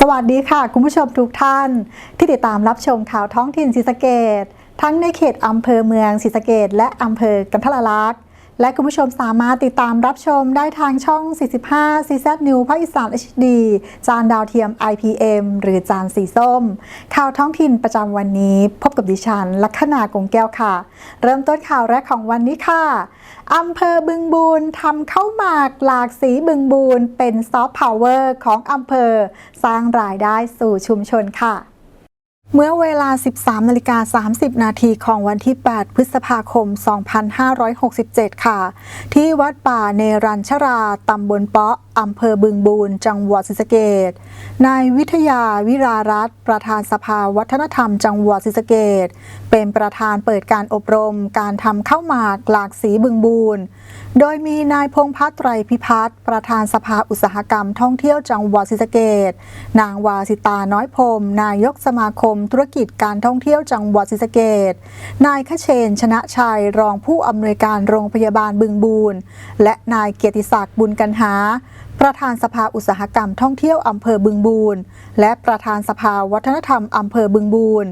สวัสดีค่ะ คุณผู้ชมทุกท่าน ที่ติดตามรับชมข่าวท้องถิ่นศรีสะเกดทั้งในเขตอำเภอเมืองศรีสะเกดและอำเภอกันทละลักษณ์ และคุณผู้ชมสามารถติดตามรับชมได้ทางช่อง 45 CZ New ภาคอีสาน HD จานดาวเทียม IPM หรือจานสีส้ม ข่าวท้องถิ่นประจำวันนี้ พบกับดิฉัน ลัคนากงแก้วค่ะ เริ่มต้นข่าวแรกของวันนี้ค่ะอำเภอบึงบูนทำข้าวหมากหลากสีบึงบูนเป็นซอฟต์พาวเวอร์ของอำเภอ สร้างรายได้สู่ชุมชนค่ะ เมื่อเวลา 13นาฬิกา30 นาทีของวันที่ 8 พฤษภาคม 2567 ค่ะ ที่วัดป่าเนรัญชรา ตำบลเปาะ อำเภอบึงบูนจังหวัดศรีสะเกษนายวิทยาวิรารัตประธานสภาวัฒนธรรมจังหวัดศรีสะเกษเป็นประธานเปิดการอบรมการทำข้าวหมากหลากสีบึงบูนโดยมีนายพงพัฒน์ไตรพิพัฒน์ประธานสภาอุตสาหกรรมท่องเที่ยวจังหวัดศรีสะเกษนางวาสิตาน้อยพรมนายกสมาคมธุรกิจการท่องเที่ยวจังหวัดศรีสะเกดนายขเชน ชนะชัย รองผู้อำนวยการโรงพยาบาลบึงบูนและนายเกียรติศักดิ์บุญกันหา ประธานสภาอุตสาหกรรมท่องเที่ยวอำเภอบึงบูนและประธานสภาวัฒนธรรมอำเภอบึงบูน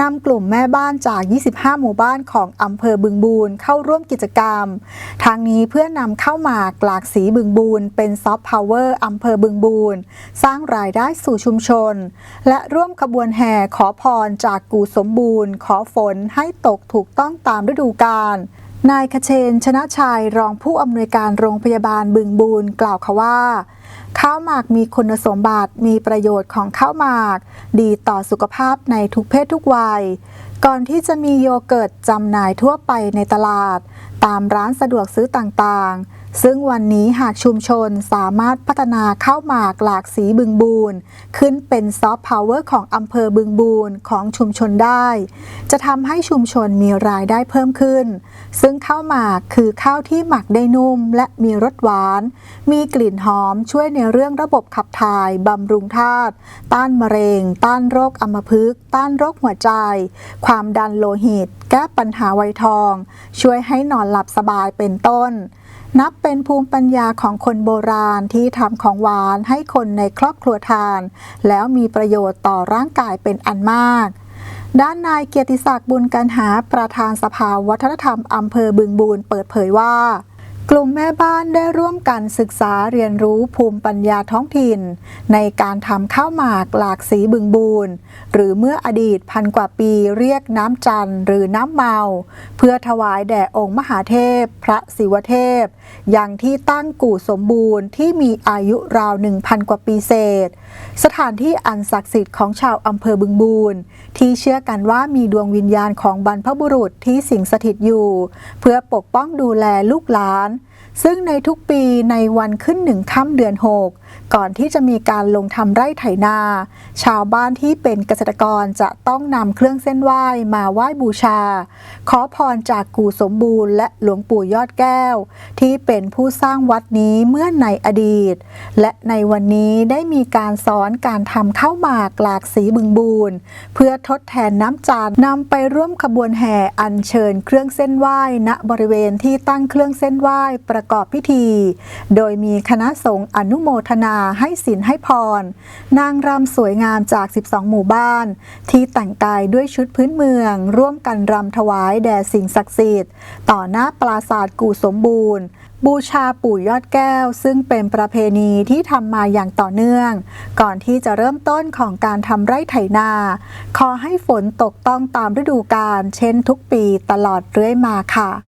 นำกลุ่มแม่บ้านจาก 25 หมู่บ้านของอำเภอบึงบูนเข้าร่วมกิจกรรม ทางนี้เพื่อนำเข้าหมากหลากสีบึงบูนเป็นซอฟต์พาวเวอร์อำเภอบึงบูนสร้างรายได้สู่ชุมชน และร่วมขบวนแห่ขอพรจากกูสมบูรณ์ ขอฝนให้ตกถูกต้องตามฤดูกาล นายคเชน ชนะชัยรองผู้อำนวยการโรงพยาบาลบึงบูนกล่าวค่ะว่าข้าวหมากมีคุณสมบัติมีประโยชน์ของข้าวหมาก ดีต่อสุขภาพในทุกเพศทุกวัย ก่อนที่จะมีโยเกิร์ตจำหน่ายทั่วไปในตลาด ตามร้านสะดวกซื้อต่างๆ ซึ่งวันนี้หากชุมชนสามารถพัฒนาข้าวหมากหลากสีบึงบูนขึ้นเป็นซอฟต์พาวเวอร์ของอำเภอบึงบูนของชุมชนได้ จะทำให้ชุมชนมีรายได้เพิ่มขึ้น ซึ่งข้าวหมากคือข้าวที่หมักได้นุ่ม และมีรสหวาน มีกลิ่นหอมช่วยในเรื่องระบบขับถ่ายบำรุงธาตุต้านมะเร็ง ต้านโรคอัมพฤกษ์ต้านโรคหัวใจ ความดันโลหิต แก้ปัญหาไวทอง ช่วยให้นอนหลับสบายเป็นต้น นับเป็นภูมิปัญญาของคนโบราณที่ทำของหวานให้คนในครอบครัวทาน แล้วมีประโยชน์ต่อร่างกายเป็นอันมาก ด้านนายเกียรติศักดิ์บุญกันหาประธานสภาวัฒนธรรมอำเภอบึงบูนเปิดเผยว่า กลุ่มแม่บ้านได้ร่วมกันศึกษาเรียนรู้ภูมิปัญญาท้องถิ่น ในการทำข้าวหมากหลากสีบึงบูนหรือเมื่ออดีตพันกว่าปีเรียกน้ำจันทร์หรือน้ำเมา เพื่อถวายแด่องค์มหาเทพ พระศิวเทพ อย่างที่ตั้งกู่สมบูรณ์ที่มีอายุราว 1,000 กว่าปีเศษ สถานที่อันศักดิ์สิทธิ์ของชาวอำเภอบึงบูนที่เชื่อกันว่ามีดวงวิญญาณของบรรพบุรุษที่สิงสถิตอยู่ เพื่อปกป้องดูแลลูกหลาน ซึ่งในทุกปีในวันขึ้นหนึ่งค่ำเดือน6ก่ก่อนที่จะมีการลงทำไร่ไถนา ชาวบ้านที่เป็นเกษตรกรจะต้องนำเครื่องเส้นไหว้มาไหว้บูชา ขอพรจากกู่สมบูรณ์และหลวงปู่ยอดแก้ว ที่เป็นผู้สร้างวัดนี้เมื่อในอดีต และในวันนี้ได้มีการสอนการทำข้าวหมากหลากสีบึงบูนเพื่อทดแทนน้ำจานนำไปร่วมขบวนแห่อัญเชิญเครื่องเส้นไหว้ณบริเวณที่ตั้งเครื่องเส้นไหว้ประกอบพิธี โดยมีคณะสงฆ์อนุโมทนาให้ศีลให้พร นางรำสวยงามจาก 12 หมู่บ้าน ที่แต่งกายด้วยชุดพื้นเมือง ร่วมกันรำถวายแด่สิ่งศักดิ์สิทธิ์ ต่อหน้าปราสาทกู่สมบูรณ์ บูชาปู่ยอดแก้ว ซึ่งเป็นประเพณีที่ทำมาอย่างต่อเนื่อง ก่อนที่จะเริ่มต้นของการทำไร่ไถนา ขอให้ฝนตกต้องตามฤดูกาลเช่นทุกปีตลอดเรื่อยมาค่ะ